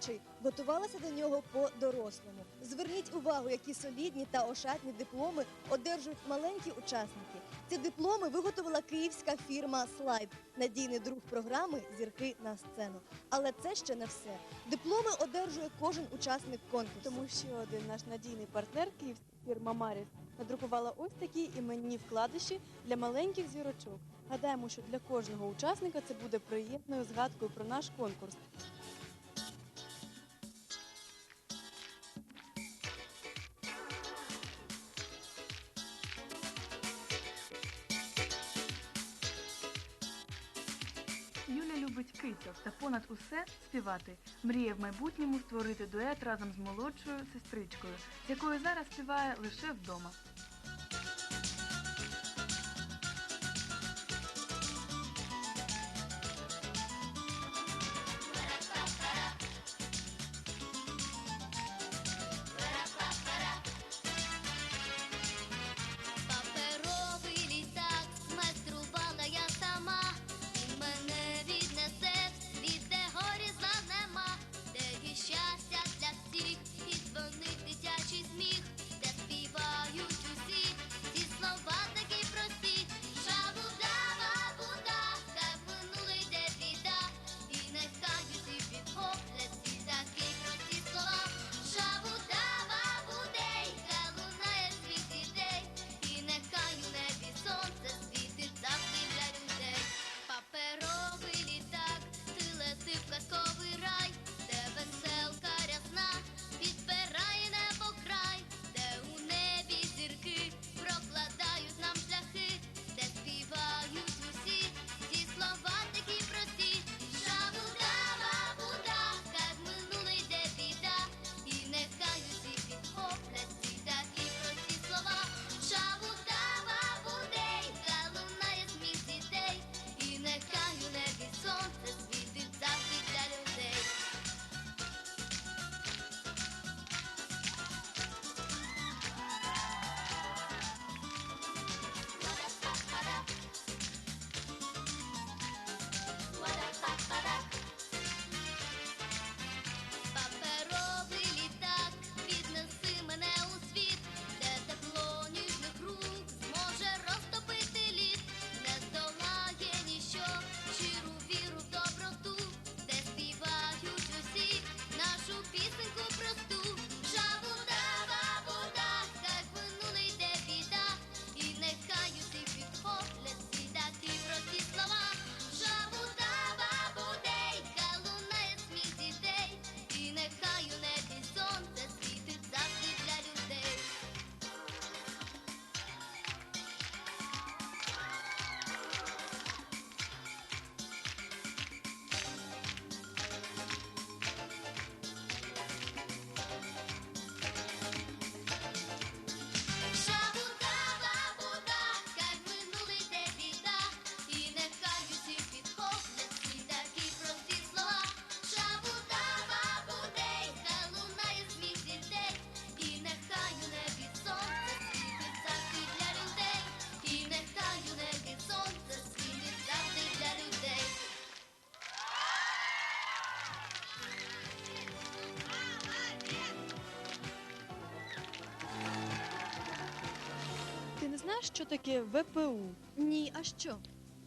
дитячий, готувалася до нього по-дорослому. Зверніть увагу, які солідні та ошатні дипломи одержують маленькі учасники. Ці дипломи виготовила київська фірма Слайд, надійний друг програми Зірки на сцену. Але це ще не все. Дипломи одержує кожен учасник конкурсу. Тому ще один наш надійний партнер, київська фірма Маріс, надрукувала ось такі іменні вкладиші для маленьких зірочок. Гадаємо, що для кожного учасника це буде приємною згадкою про наш конкурс. Кицьок та понад усе співати. Мріє в майбутньому створити дует разом з молодшою сестричкою, з якою зараз співає лише вдома. Знаєш, що таке ВПУ? Ні, а що?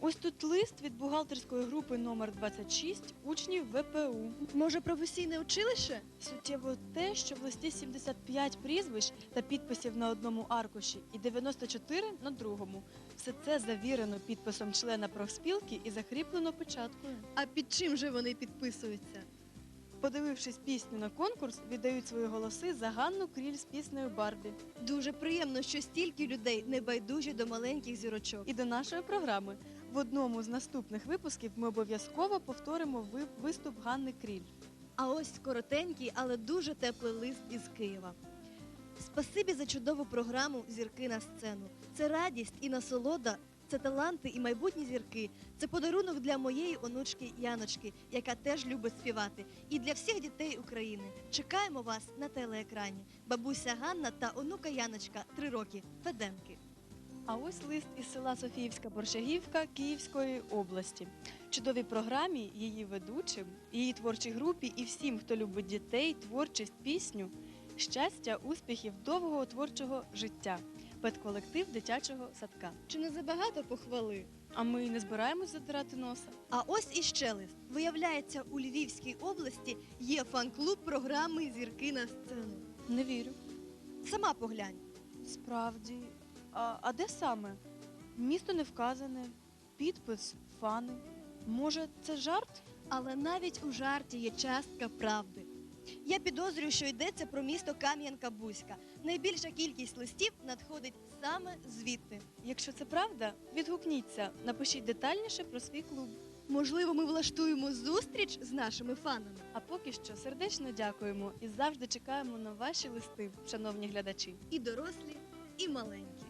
Ось тут лист від бухгалтерської групи номер 26 учнів ВПУ. Може, професійне училище? Суттєво те, що в листі 75 прізвищ та підписів на одному аркуші і 94 на другому. Все це завірено підписом члена профспілки і закріплено печаткою. А під чим же вони підписуються? Подивившись пісню на конкурс, віддають свої голоси за Ганну Кріль з піснею Барбі. Дуже приємно, що стільки людей не байдужі до маленьких зірочок. І до нашої програми. В одному з наступних випусків ми обов'язково повторимо виступ Ганни Кріль. А ось коротенький, але дуже теплий лист із Києва. Спасибі за чудову програму Зірки на сцену. Це радість і насолода, це таланти і майбутні зірки. Це подарунок для моєї онучки Яночки, яка теж любить співати. І для всіх дітей України. Чекаємо вас на телеекрані. Бабуся Ганна та онука Яночка три роки. Феденки. А ось лист із села Софіївська Борщагівка Київської області. Чудовій програмі, її ведучим, її творчій групі і всім, хто любить дітей, творчість, пісню, щастя, успіхів, довгого творчого життя. Педколектив дитячого садка. Чи не забагато похвали? А ми не збираємось задирати носа. А ось іще лист. Виявляється, у Львівській області є фан-клуб програми Зірки на сцену. Не вірю. Сама поглянь. Справді. А, а де саме? Місто не вказане, підпис, фани. Може, це жарт? Але навіть у жарті є частка правди. Я підозрюю, що йдеться про місто Кам'янка-Бузька. Найбільша кількість листів надходить саме звідти. Якщо це правда, відгукніться, напишіть детальніше про свій клуб. Можливо, ми влаштуємо зустріч з нашими фанами. А поки що сердечно дякуємо і завжди чекаємо на ваші листи, шановні глядачі. І дорослі, і маленькі.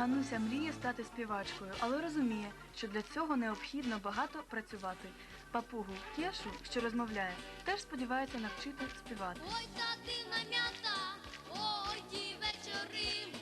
Гануся мріє стати співачкою, але розуміє, що для цього необхідно багато працювати. Папугу Кешу, що розмовляє, теж сподівається навчити співати. Ой, та дивна м'ята, ой, ті вечори,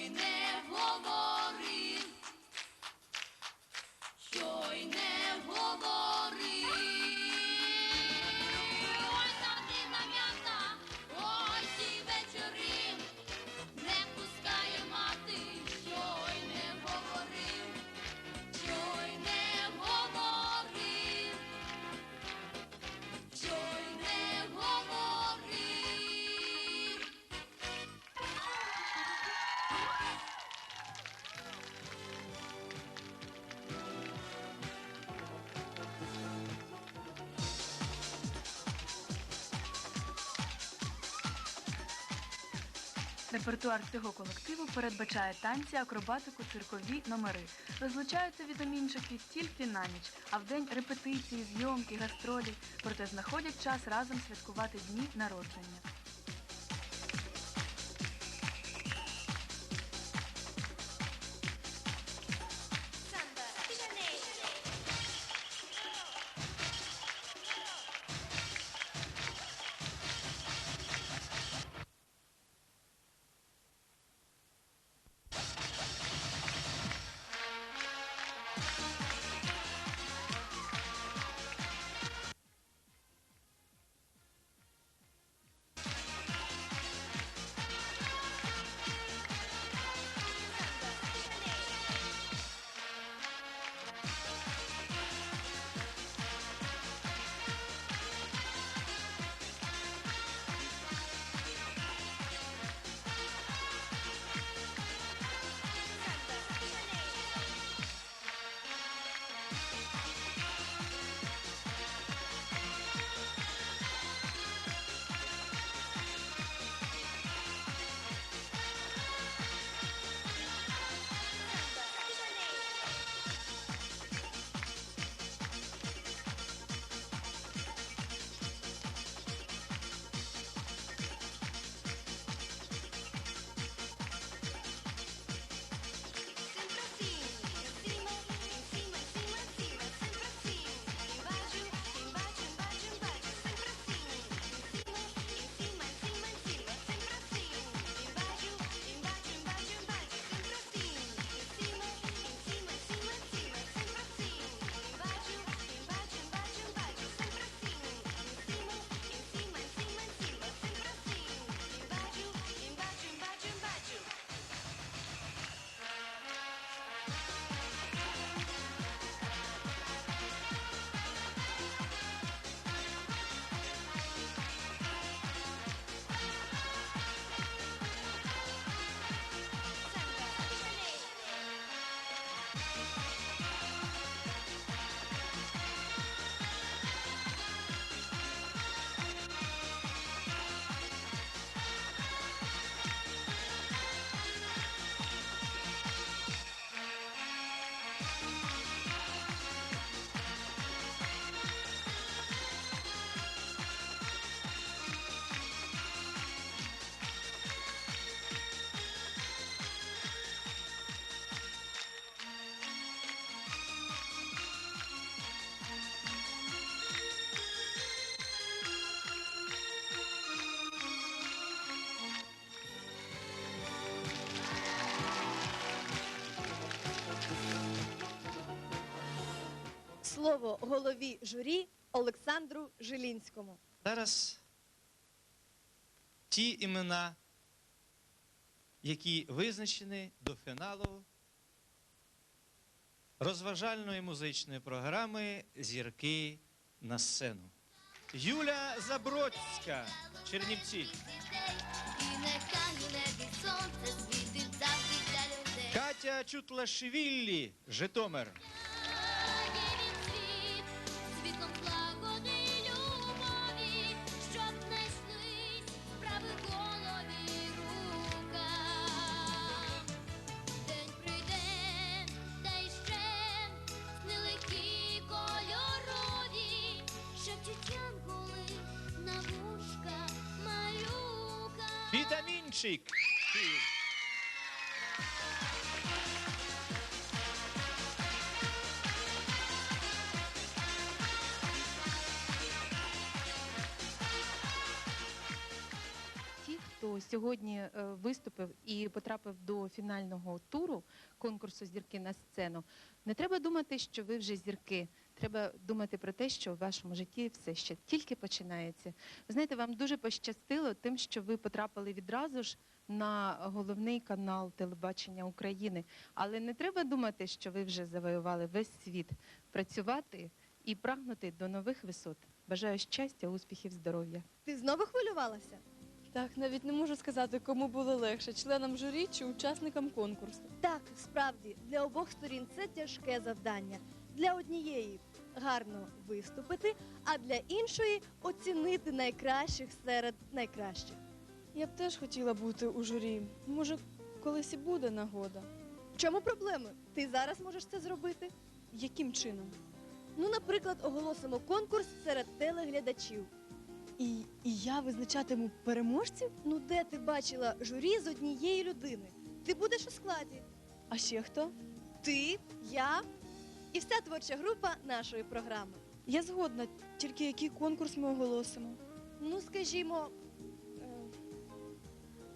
що Репертуар цього колективу передбачає танці, акробатику, циркові номери. Розлучаються вітамінчики тільки на ніч, а в день репетиції, зйомки, гастролі. Проте знаходять час разом святкувати дні народження. Слово голові журі Олександру Жилінському. Зараз ті імена, які визначені до фіналу розважальної музичної програми Зірки на сцену. Юля Забродська, Чернівці. І нехай у Вітамінчик. Ті, хто сьогодні е, виступив і потрапив до фінального туру конкурсу Зірки на сцену, не треба думати, що ви вже зірки. Треба думати про те, що в вашому житті все ще тільки починається. Ви знаєте, вам дуже пощастило тим, що ви потрапили відразу ж на головний канал телебачення України. Але не треба думати, що ви вже завоювали весь світ. Працювати і прагнути до нових висот. Бажаю щастя, успіхів, здоров'я. Ти знову хвилювалася? Так, навіть не можу сказати, кому було легше, членам журі чи учасникам конкурсу. Так, справді, для обох сторін це тяжке завдання. Для однієї гарно виступити, а для іншої оцінити найкращих серед найкращих. Я б теж хотіла бути у журі. Може, колись і буде нагода. В чому проблеми? Ти зараз можеш це зробити? Яким чином? Ну, наприклад, оголосимо конкурс серед телеглядачів. І, і я визначатиму переможців? Ну, де ти бачила журі з однієї людини? Ти будеш у складі. А ще хто? Ти, я і вся творча група нашої програми. Я згодна, тільки який конкурс ми оголосимо. Ну, скажімо, е,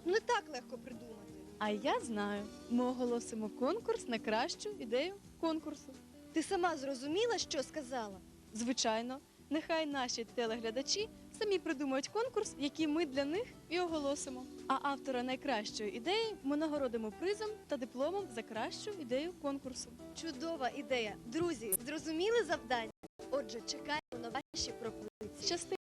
не так легко придумати. А я знаю, ми оголосимо конкурс на кращу ідею конкурсу. Ти сама зрозуміла, що сказала? Звичайно, нехай наші телеглядачі самі придумають конкурс, який ми для них і оголосимо. А автора найкращої ідеї ми нагородимо призом та дипломом за кращу ідею конкурсу. Чудова ідея. Друзі, зрозуміли завдання? Отже, чекаємо на ваші пропозиції. Щасти!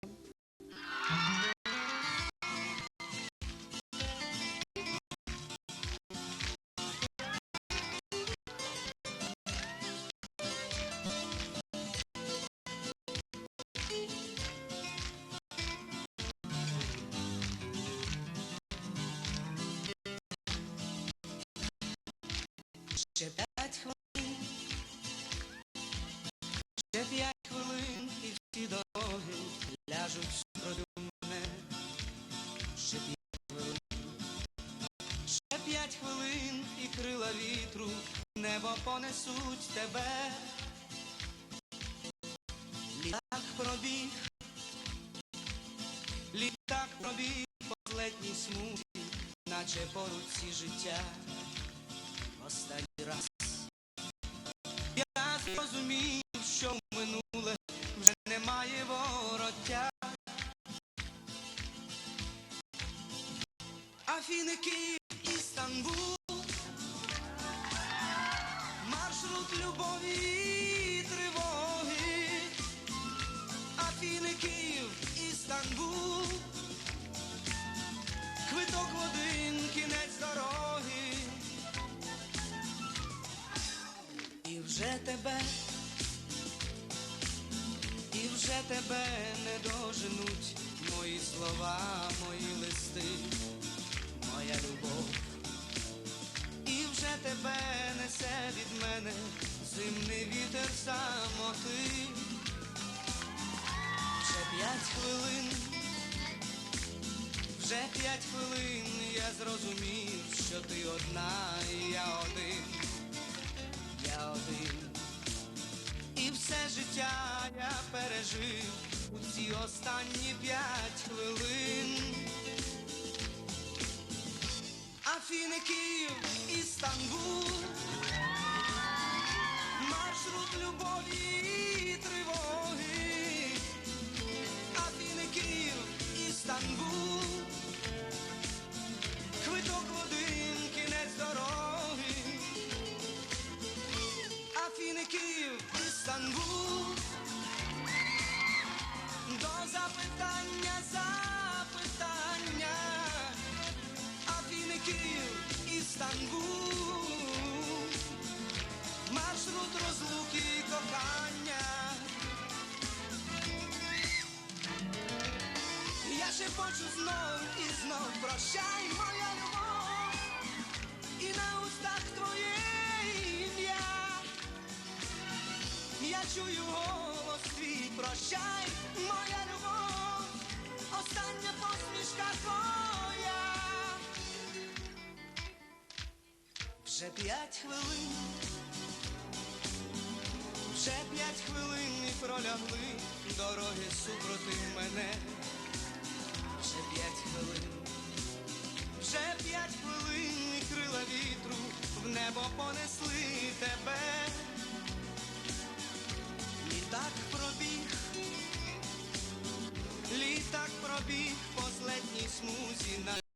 Ще п'ять хвилин, ще п'ять хвилин, і всі дороги ляжуть проти мене. Ще п'ять хвилин, ще п'ять хвилин, і крила вітру, небо понесуть тебе. Літак пробіг, літак пробіг по злетній смузі, наче по руці життя. Я зрозумів, що минуле вже немає вороття. Афіни, Київ, Істанбул, маршрут любові і тривоги. Афіни, Київ, Істанбул, квиток в один кінець дороги. І вже тебе, і вже тебе не доженуть мої слова, мої листи, моя любов. І вже тебе несе від мене зимний вітер самоти. Вже п'ять хвилин, вже п'ять хвилин я зрозумів, що ти одна, і я один один. І все життя я пережив у ці останні п'ять хвилин. Афіників і Стамбул маршрут любові і знов чую голос твій, прощай, моя любов, остання посмішка твоя. Вже п'ять хвилин, вже п'ять хвилин і пролягли дороги супроти мене. Вже п'ять хвилин, вже п'ять хвилин і крила вітру в небо понесли тебе. Літак пробіг, літак пробіг последній смузі на